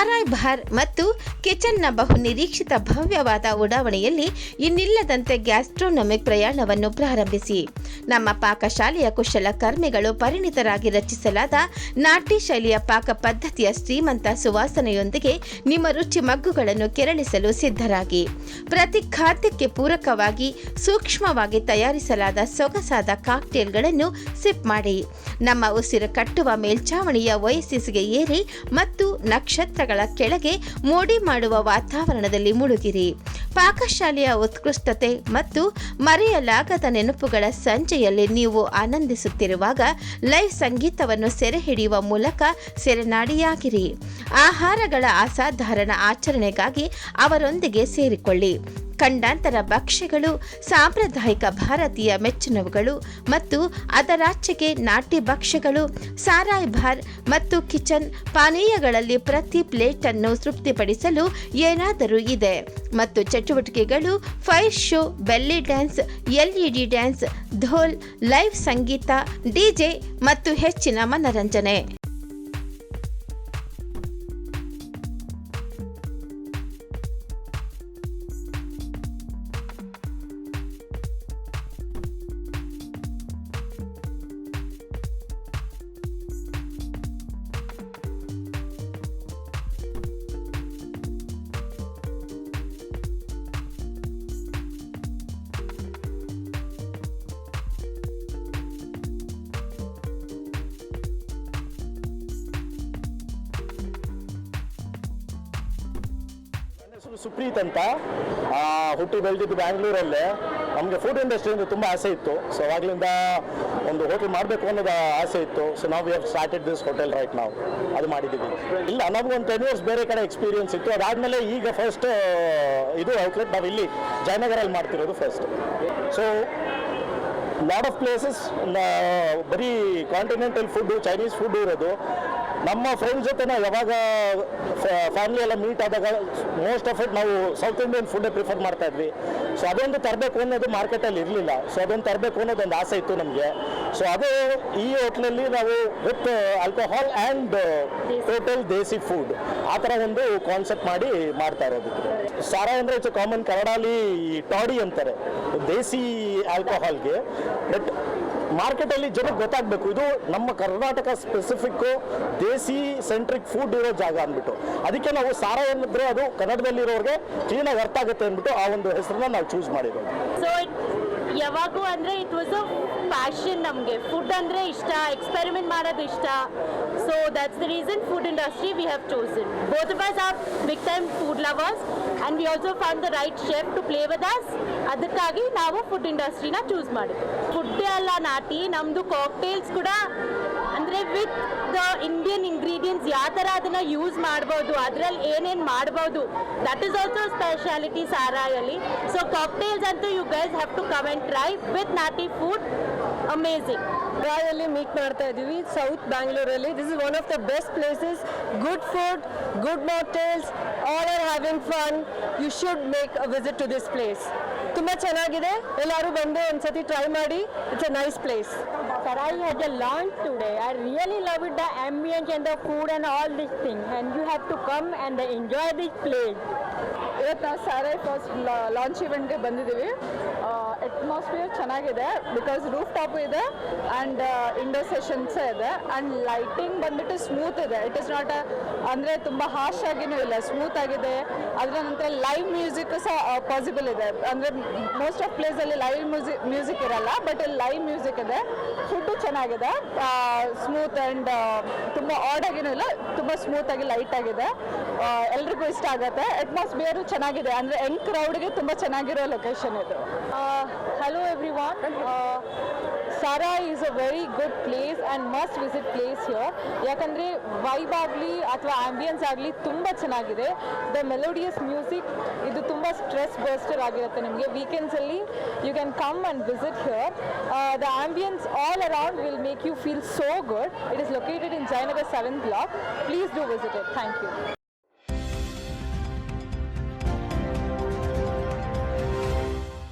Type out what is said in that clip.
ಸಾರಾಯ್ bar ಮತ್ತು ಕಿಚನ್ನ ಬಹು ನಿರೀಕ್ಷಿತ ಭವ್ಯವಾದ ಉಡಾವಣೆಯಲ್ಲಿ ಇನ್ನಿಲ್ಲದಂತೆ ಗ್ಯಾಸ್ಟ್ರೋನಮಿಕ್ ಪ್ರಯಾಣವನ್ನು ಪ್ರಾರಂಭಿಸಿ. ನಮ್ಮ ಪಾಕಶಾಲೆಯ ಕುಶಲಕರ್ಮಿಗಳು ಪರಿಣಿತರಾಗಿ ರಚಿಸಲಾದ ನಾಟಿ ಶೈಲಿಯ ಪಾಕ ಪದ್ಧತಿಯ ಶ್ರೀಮಂತ ಸುವಾಸನೆಯೊಂದಿಗೆ ನಿಮ್ಮ ರುಚಿ ಮಗ್ಗುಗಳನ್ನು ಕೆರಳಿಸಲು ಸಿದ್ಧರಾಗಿ. ಪ್ರತಿ ಖಾದ್ಯಕ್ಕೆ ಪೂರಕವಾಗಿ ಸೂಕ್ಷ್ಮವಾಗಿ ತಯಾರಿಸಲಾದ ಸೊಗಸಾದ ಕಾಕ್ಟೇಲ್ಗಳನ್ನು ಸಿಪ್ ಮಾಡಿ. ನಮ್ಮ ಉಸಿರು ಕಟ್ಟುವ ಮೇಲ್ಛಾವಣಿಯ ವಯಸ್ಸಿಗೆ ಏರಿ ಮತ್ತು ನಕ್ಷತ್ರಗಳ ಕೆಳಗೆ ಮೋಡಿ ಮಾಡುವ ವಾತಾವರಣದಲ್ಲಿ ಮುಳುಗಿರಿ. ಪಾಕಶಾಲೆಯ ಉತ್ಕೃಷ್ಟತೆ ಮತ್ತು ಮರೆಯಲಾಗದ ನೆನಪುಗಳ ಸಂಜೆಯಲ್ಲಿ ನೀವು ಆನಂದಿಸುತ್ತಿರುವಾಗ ಲೈವ್ ಸಂಗೀತವನ್ನು ಸೆರೆ ಹಿಡಿಯುವ ಮೂಲಕ ಸೆರೆನಾಡಿಯಾಗಿರಿ. ಆಹಾರಗಳ ಅಸಾಧಾರಣ ಆಚರಣೆಗಾಗಿ ಅವರೊಂದಿಗೆ ಸೇರಿಕೊಳ್ಳಿ. ಖಂಡಾಂತರ ಭಕ್ಷ್ಯಗಳು, ಸಾಂಪ್ರದಾಯಿಕ ಭಾರತೀಯ ಮೆಚ್ಚಿನವುಗಳು ಮತ್ತು ಅದರಾಚೆಗೆ ನಾಟಿ ಭಕ್ಷ್ಯಗಳು, ಸಾರಾಯ್ ಬಾರ್ ಮತ್ತು ಕಿಚನ್ ಪಾನೀಯಗಳಲ್ಲಿ ಪ್ರತಿ ಪ್ಲೇಟನ್ನು ತೃಪ್ತಿಪಡಿಸಲು ಏನಾದರೂ ಇದೆ. ಮತ್ತು ಚಟುವಟಿಕೆಗಳು fire show belly dance LED dance, dhol, live ಸಂಗೀತ ಡಿಜೆ ಮತ್ತು ಹೆಚ್ಚಿನ ಮನರಂಜನೆ. ಹೆಸರು ಸುಪ್ರೀತ್ ಅಂತ ಹುಟ್ಟಿ ಬೆಳೆದಿದ್ದು ಬ್ಯಾಂಗ್ಳೂರಲ್ಲೇ, ನಮಗೆ ಫುಡ್ ಇಂಡಸ್ಟ್ರಿ ತುಂಬ ಆಸೆ ಇತ್ತು. ಸೊ ಆಗ್ಲಿಂದ ಒಂದು ಹೋಟೆಲ್ ಮಾಡಬೇಕು ಅನ್ನೋದು ಆಸೆ ಇತ್ತು. ಸೊ ನಾವು we have started this hotel right ನಾವು ಅದು ಮಾಡಿದ್ದೀವಿ. ಇಲ್ಲ, ನಮಗೆ ಒಂದು ಟೆನ್ ಇಯರ್ಸ್ ಬೇರೆ ಕಡೆ ಎಕ್ಸ್ಪೀರಿಯನ್ಸ್ ಇತ್ತು. ಅದಾದಮೇಲೆ ಈಗ ಫಸ್ಟ್ ಇದು ಔಟ್ಲೆಟ್ ನಾವು ಇಲ್ಲಿ ಜಯನಗರಲ್ಲಿ ಮಾಡ್ತಿರೋದು first so lot of places ಬರೀ ಕಾಂಟಿನೆಂಟಲ್ ಫುಡ್ಡು ಚೈನೀಸ್ ಫುಡ್ ಇರೋದು. ನಮ್ಮ ಫ್ರೆಂಡ್ಸ್ ಜೊತೆ ಯಾವಾಗ ಫ್ಯಾಮಿಲಿ ಎಲ್ಲ ಮೀಟ್ ಆದಾಗ ಮೋಸ್ಟ್ ಆಫ್ ಇಟ್ ನಾವು ಸೌತ್ ಇಂಡಿಯನ್ ಫುಡ್ಡೇ ಪ್ರಿಫರ್ ಮಾಡ್ತಾ ಇದ್ವಿ. ಸೊ ಅದೊಂದು ತರಬೇಕು ಅನ್ನೋದು ಮಾರ್ಕೆಟಲ್ಲಿ ಇರಲಿಲ್ಲ. ಸೊ ಅದೊಂದು ತರಬೇಕು ಅನ್ನೋದು ಒಂದು ಆಸೆ ಇತ್ತು ನಮಗೆ. ಸೊ ಅದು ಈ ಹೋಟ್ಲಲ್ಲಿ ನಾವು with alcohol and total desi food ಆ ಥರ ಒಂದು ಕಾನ್ಸೆಪ್ಟ್ ಮಾಡಿ ಮಾಡ್ತಾ ಇರೋದು. ಸಾರ ಅಂದರೆ ಇಟ್ಸ್ ಕಾಮನ್ ಕನ್ನಡಲ್ಲಿ ಟಾಡಿ ಅಂತಾರೆ. ದೇಸಿ ಆಲ್ಕೋಹಾಲ್ಗೆ ಬಟ್ ಮಾರ್ಕೆಟಲ್ಲಿ ಜನಕ್ಕೆ ಗೊತ್ತಾಗಬೇಕು. ಇದು ನಮ್ಮ Karnataka specific desi centric food ಇರೋ ಜಾಗ ಅಂದ್ಬಿಟ್ಟು. ಅದಕ್ಕೆ ನಾವು ಸಾರ ಏನಿದ್ರೆ ಅದು ಕನ್ನಡದಲ್ಲಿರೋರಿಗೆ ಕ್ಲೀನಾಗಿ ಅರ್ಥ ಆಗುತ್ತೆ ಅಂದ್ಬಿಟ್ಟು ಆ ಒಂದು ಹೆಸರನ್ನ ನಾವು ಚೂಸ್ ಮಾಡಿರೋದು. ಸೊ ಯಾವಾಗೂ ಅಂದರೆ ಇಟ್ ವಾಸ್ ಅ ಪ್ಯಾಷನ್ ನಮಗೆ. ಫುಡ್ ಅಂದರೆ ಇಷ್ಟ ಎಕ್ಸ್ಪೆರಿಮೆಂಟ್ ಮಾಡೋದು ಇಷ್ಟ. So that's the reason food industry we have chosen both of are big time food lovers and we also found the right chef to play with us ಅದಕ್ಕಾಗಿ ನಾವು food ಇಂಡಸ್ಟ್ರಿನ choose ಮಾಡಿದ್ವಿ. Food ಎಲ್ಲ ನಾಟಿ ನಮ್ಮದು cocktails ಕೂಡ ಅಂದರೆ with the Indian ingredients ಯಾವ ಥರ ಅದನ್ನು ಯೂಸ್ ಮಾಡ್ಬೋದು, ಅದರಲ್ಲಿ ಏನೇನು ಮಾಡ್ಬೋದು ದಟ್ ಈಸ್ ಆಲ್ಸೋ ಸ್ಪೆಷಾಲಿಟಿ ಸಾರಾಯಲ್ಲಿ. ಸೊ ಕಾಕ್ಟೇಲ್ಸ್ ಅಂತೂ you guys have to come and try with naati food amazing ರಾಯಲ್ಲಿ meet ಮಾಡ್ತಾ ಇದ್ದೀವಿ ಸೌತ್ ಬ್ಯಾಂಗ್ಳೂರಲ್ಲಿ this is one of the best places good food good mocktails all are having fun you should make a visit to this place ತುಂಬ ಚೆನ್ನಾಗಿದೆ. ಎಲ್ಲರೂ ಬಂದು ಒಂದ್ಸತಿ try ಮಾಡಿ. It's a nice place Sarai has a launch today I really love it the ambience and the food and all this thing and you have to come and enjoy this place ಇವತ್ತು ನಾವು Sarai first launch ಇವೆಂಟ್ಗೆ ಬಂದಿದ್ದೀವಿ. Atmosphere ಚೆನ್ನಾಗಿದೆ because roof top ಇದೆ and indoor sessions ಇದೆ and lighting ಬಂದ್ಬಿಟ್ಟು smooth ಇದೆ. It is not ಅಂದರೆ ತುಂಬ ಹಾಶ್ ಆಗಿನೂ ಇಲ್ಲ ಸ್ಮೂತ್ ಆಗಿದೆ. ಅದರ ನಂತರ ಲೈವ್ ಮ್ಯೂಸಿಕ್ ಸಹ ಪಾಸಿಬಲ್ ಇದೆ. ಅಂದರೆ ಮೋಸ್ಟ್ ಆಫ್ ಪ್ಲೇಸಲ್ಲಿ ಲೈವ್ ಮ್ಯೂಸಿಕ್ ಮ್ಯೂಸಿಕ್ ಇರಲ್ಲ ಬಟ್ ಇಲ್ಲಿ ಲೈವ್ ಮ್ಯೂಸಿಕ್ ಇದೆ. ಫುಡ್ಡು ಚೆನ್ನಾಗಿದೆ. ಸ್ಮೂತ್ ಆ್ಯಂಡ್ ತುಂಬ ಆಡ್ ಆಗಿನೂ ಇಲ್ಲ, ತುಂಬ ಸ್ಮೂತಾಗಿ ಲೈಟ್ ಆಗಿದೆ. ಎಲ್ರಿಗೂ ಇಷ್ಟ ಆಗುತ್ತೆ. ಅಟ್ಮಾಸ್ಫಿಯರು ಚೆನ್ನಾಗಿದೆ. ಅಂದರೆ ಯಂಗ್ ಕ್ರೌಡ್ಗೆ ತುಂಬ ಚೆನ್ನಾಗಿರೋ ಲೊಕೇಶನ್ ಇದು. Hello everyone. Uh, Sara is a very good place and must visit place here. ಯಾಕಂದರೆ ವೈಬ್ ಆಗಲಿ ಅಥವಾ ಆಂಬಿಯನ್ಸ್ ಆಗಲಿ ತುಂಬ ಚೆನ್ನಾಗಿದೆ. ದ ಮೆಲೋಡಿಯಸ್ ಮ್ಯೂಸಿಕ್ ಇದು ತುಂಬ ಸ್ಟ್ರೆಸ್ ಬರ್ಸ್ಟರ್ ಆಗಿರುತ್ತೆ ನಿಮಗೆ. ವೀಕೆಂಡ್ಸಲ್ಲಿ you can come and visit here the ambience all around will make you feel so good it is located in Jayanagar seven block please do visit it thank you